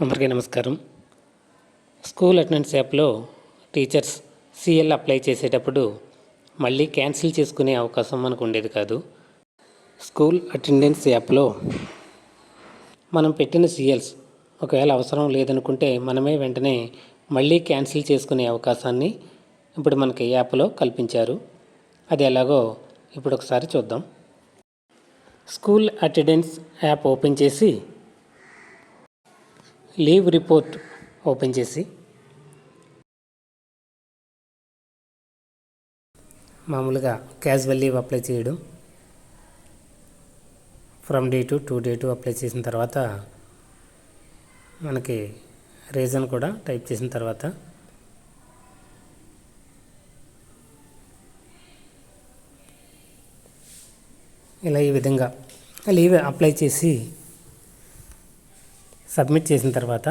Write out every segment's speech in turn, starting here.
అందరికీ నమస్కారం. School attendance యాప్లో టీచర్స్ సిఎల్ అప్లై చేసేటప్పుడు మళ్ళీ క్యాన్సిల్ చేసుకునే అవకాశం మనకు ఉండేది కాదు. స్కూల్ అటెండెన్స్ యాప్లో మనం పెట్టిన సిఎల్స్ ఒకవేళ అవసరం లేదనుకుంటే మనమే వెంటనే మళ్ళీ క్యాన్సిల్ చేసుకునే అవకాశాన్ని ఇప్పుడు మనకి యాప్లో కల్పించారు. అది ఎలాగో ఇప్పుడు ఒకసారి చూద్దాం. స్కూల్ అటెండెన్స్ యాప్ ఓపెన్ చేసి లీవ్ రిపోర్ట్ ఓపెన్ చేసి. మామూలుగా క్యాజువల్ లీవ్ అప్లై చేయడం. From day to to day to apply చేసిన తర్వాత మనకి రీజన్ కూడా టైప్ చేసిన తర్వాత. ఇలా ఈ విధంగా లీవ్ అప్లై చేసి సబ్మిట్ చేసిన తర్వాత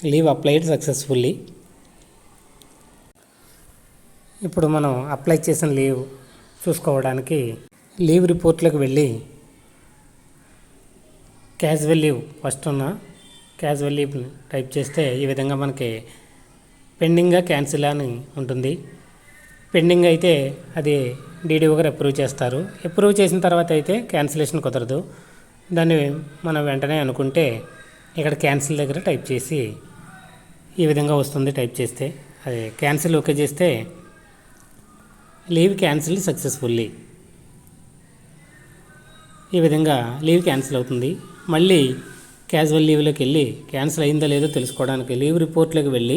లీవ్ అప్లైడ్ సక్సెస్ఫుల్లీ. ఇప్పుడు మనం అప్లై చేసిన లీవ్ చూసుకోవడానికి లీవ్ రిపోర్ట్లకు వెళ్ళి క్యాజువల్ లీవ్ ఫస్ట్ ఉన్న క్యాజువల్ లీవ్ టైప్ చేస్తే ఈ విధంగా మనకి పెండింగ్గా క్యాన్సిల్ అని ఉంటుంది. పెండింగ్ అయితే అది డీడీఓ గారు అప్రూవ్ చేస్తారు. అప్రూవ్ చేసిన తర్వాత అయితే క్యాన్సిలేషన్ కుదరదు. దాన్ని మనం వెంటనే అనుకుంటే ఇక్కడ క్యాన్సిల్ దగ్గర టైప్ చేసి ఈ విధంగా వస్తుంది టైప్ చేస్తే. అది క్యాన్సిల్ ఓకే చేస్తే లీవ్ క్యాన్సిల్ సక్సెస్ఫుల్లీ ఈ విధంగా లీవ్ క్యాన్సిల్ అవుతుంది. మళ్ళీ క్యాజువల్ లీవ్లోకి వెళ్ళి క్యాన్సిల్ అయిందో లేదో తెలుసుకోవడానికి లీవ్ రిపోర్ట్లోకి వెళ్ళి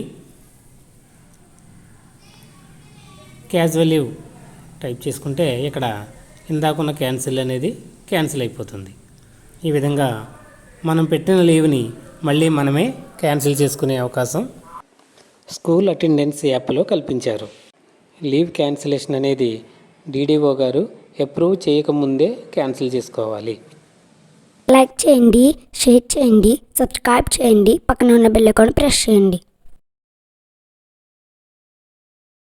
క్యాజువల్ లీవ్ టైప్ చేసుకుంటే ఇక్కడ ఇందాకున్న క్యాన్సిల్ అనేది క్యాన్సిల్ అయిపోతుంది. ఈ విధంగా మనం పెట్టిన లీవ్ని మళ్ళీ మనమే క్యాన్సిల్ చేసుకునే అవకాశం స్కూల్ అటెండెన్స్ యాప్లో కల్పించారు. లీవ్ క్యాన్సిలేషన్ అనేది డీడీఓ గారు అప్రూవ్ చేయకముందే క్యాన్సిల్ చేసుకోవాలి. లైక్ చేయండి షేర్ చేయండి సబ్స్క్రైబ్ చేయండి పక్కన ఉన్న బెల్ ఐకాన్ ప్రెస్ చేయండి.